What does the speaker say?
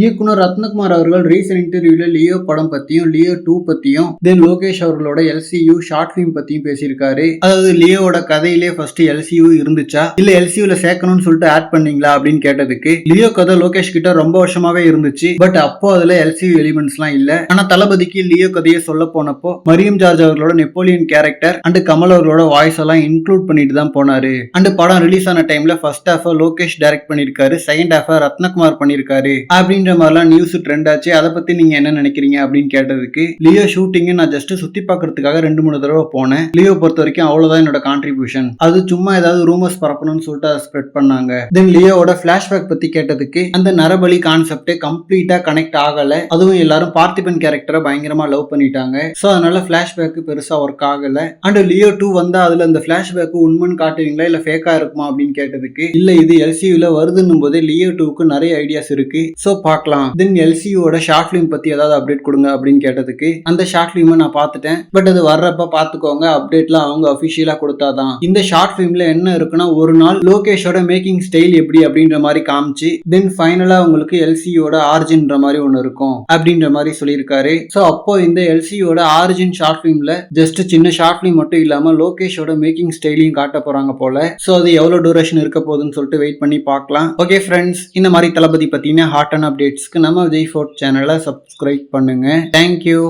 இயக்குனர் ரத்னகுமார் அவர்கள் ரீசெண்ட் இன்டர்வியூல லியோ படம் பத்தியும் லியோ டூ பத்தியும் தென் லோகேஷ் அவர்களோட எல்சியூ ஷார்ட் ஃபிலிம் பத்தியும் பேசியிருக்காரு. அதாவது லியோவோட கதையிலே ஃபர்ஸ்ட் எல்சியூ இருந்துச்சா? இல்ல எல்சியூல சேர்க்கணும்னு சொல்லிட்டு ஆட் பண்ணீங்களா அப்படின்னு கேட்டதுக்கு லியோ கதை லோகேஷ் கிட்ட ரொம்ப வருஷமாவே இருந்துச்சு. பட் அப்போ அதுல எல்சியூ எலிமெண்ட்ஸ் எல்லாம் இல்ல. ஆனா தளபதிக்கு லியோ கதையை சொல்ல போனப்போ மரியம் ஜார்ஜ் அவர்களோட நெப்போலியன் கேரக்டர் அண்ட் கமல் அவர்களோட வாய்ஸ் எல்லாம் இன்க்ளூட் பண்ணிட்டு தான் போனாரு. அண்ட் படம் ரிலீஸ் ஆன டைம்ல ஃபர்ஸ்ட் ஹாஃப் லோகேஷ் டைரக்ட் பண்ணிருக்காரு செகண்ட் ஹாஃப் ரத்னகுமார் பண்ணிருக்காரு அப்படின்ற மாதிரிலாம் நியூஸ் ட்ரெண்ட் ஆச்சு. அதை பத்தி நீங்க என்ன நினைக்கிறீங்க அப்படின்னு கேட்டதுக்கு லியோ ஷூட்டிங் நான் ஜஸ்ட் சுத்தி பார்க்கறதுக்காக ரெண்டு மூணு தடவை போனேன். லியோ பொறுத்த வரைக்கும் அவ்வளவுதான் என்னோட கான்ட்ரிபியூஷன் அது சும்மா ஏதாவது ரூமர்ஸ் பரப்பணும்னு சொல்லிட்டு அதை ஸ்ப்ரெட் பண்ணாங்க. தென் லியோவோட பிளாஷ்பேக் பத்தி கேட்டதுக்கு அந்த நரபலி கான்செப்ட் கம்ப்ளீட்டா கனெக்ட் ஆகல. அதுவும் எல்லாரும் பார்த்திபன் கேரக்டரை பயங்கரமா லவ் பண்ணிட்டாங்க. சோ அதனால பிளாஷ்பேக் பெருசா ஒர்க் ஆகல. அண்ட் லியோ டூ வந்தா அதுல அந்த பிளாஷ்பேக் உண்மைன்னு காட்டுவீங்களா இல்ல ஃபேக்கா இருக்குமா அப்படின்னு கேட்டதுக்கு இல்ல இது எல்சியூல வருதுன்னும் போதே லியோ டூக்கு நிறைய ஐடியாஸ் இருக்கு. சோ பார்க்கலாம். தென் எல்சியோட ஷார்ட் ஃபிலிம் பத்தி ஏதாவது அப்டேட் கொடுங்க அப்படின்னு கேட்டதுக்கு அந்த ஷார்ட் ஃபிலிமை நான் பார்த்துட்டேன். பட் அது வர்றப்ப பார்த்துக்கோங்க அப்டேட்லாம் அவங்க அஃபிஷியலா கொடுத்தாதான். இந்த ஷார்ட் ஃபிலிம்ல என்ன இருக்குன்னா ஒரு நாள் லோகேஷோட மேக்கிங் ஸ்டைல் எப்படி அப்படின்ற மாதிரி காமிச்சு தென் ஃபைனலா உங்களுக்கு எல்சியோட ஆர்ஜின்ற மாதிரி ஒன்று இருக்கும் அப்படின்ற மாதிரி சொல்லியிருக்காரு. ஸோ அப்போ இந்த எல்சியோட ஆரிஜின் ஷார்ட் ஃபிலிம்ல ஜஸ்ட் சின்ன ஷார்ட் ஃபிலிம் மட்டும் இல்லாம லோகேஷோட மேக்கிங் ஸ்டைலையும் காட்ட போறாங்க போல. ஸோ அது எவ்வளவு டூரேஷன் இருக்க போகுதுன்னு சொல்லிட்டு வெயிட் பண்ணி பார்க்கலாம். ஓகே ஃப்ரெண்ட்ஸ் இந்த மாதிரி தளபதி பார்த்தீங்கன்னா ஹாட் அண்ட் அப்டேட்ஸ்க்கு நம்ம விஜய் ஃபோர்ட் சேனலை சப்ஸ்கிரைப் பண்ணுங்க. Thank you